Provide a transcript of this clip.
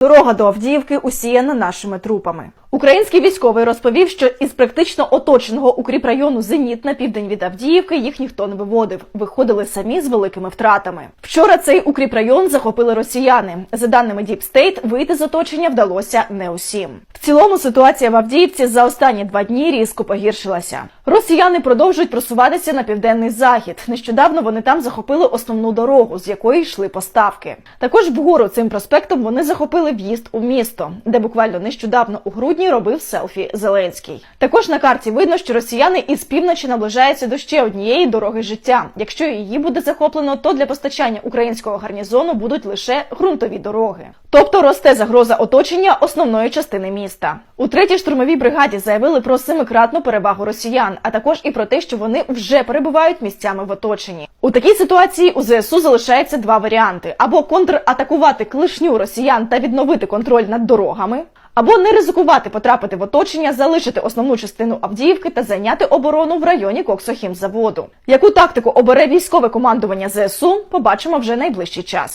Дорога до Авдіївки усіяна нашими трупами. Український військовий розповів, що із практично оточеного укріпрайону Зеніт на південь від Авдіївки їх ніхто не виводив. Виходили самі з великими втратами. Вчора цей укріпрайон захопили росіяни. За даними Діпстейт, вийти з оточення вдалося не усім. Цілому ситуація в Авдіївці за останні два дні різко погіршилася. Росіяни продовжують просуватися на південний захід. Нещодавно вони там захопили основну дорогу, з якої йшли поставки. Також вгору цим проспектом вони захопили в'їзд у місто, де буквально нещодавно у грудні робив селфі Зеленський. Також на карті видно, що росіяни із півночі наближаються до ще однієї дороги життя. Якщо її буде захоплено, то для постачання українського гарнізону будуть лише ґрунтові дороги. Тобто росте загроза оточення основної частини міста. У третій штурмовій бригаді заявили про семикратну перевагу росіян, а також і про те, що вони вже перебувають місцями в оточенні. У такій ситуації у ЗСУ залишається два варіанти: або контратакувати клишню росіян та відновити контроль над дорогами. Або не ризикувати потрапити в оточення, залишити основну частину Авдіївки та зайняти оборону в районі Коксохімзаводу. Яку тактику обере військове командування ЗСУ, побачимо вже найближчий час.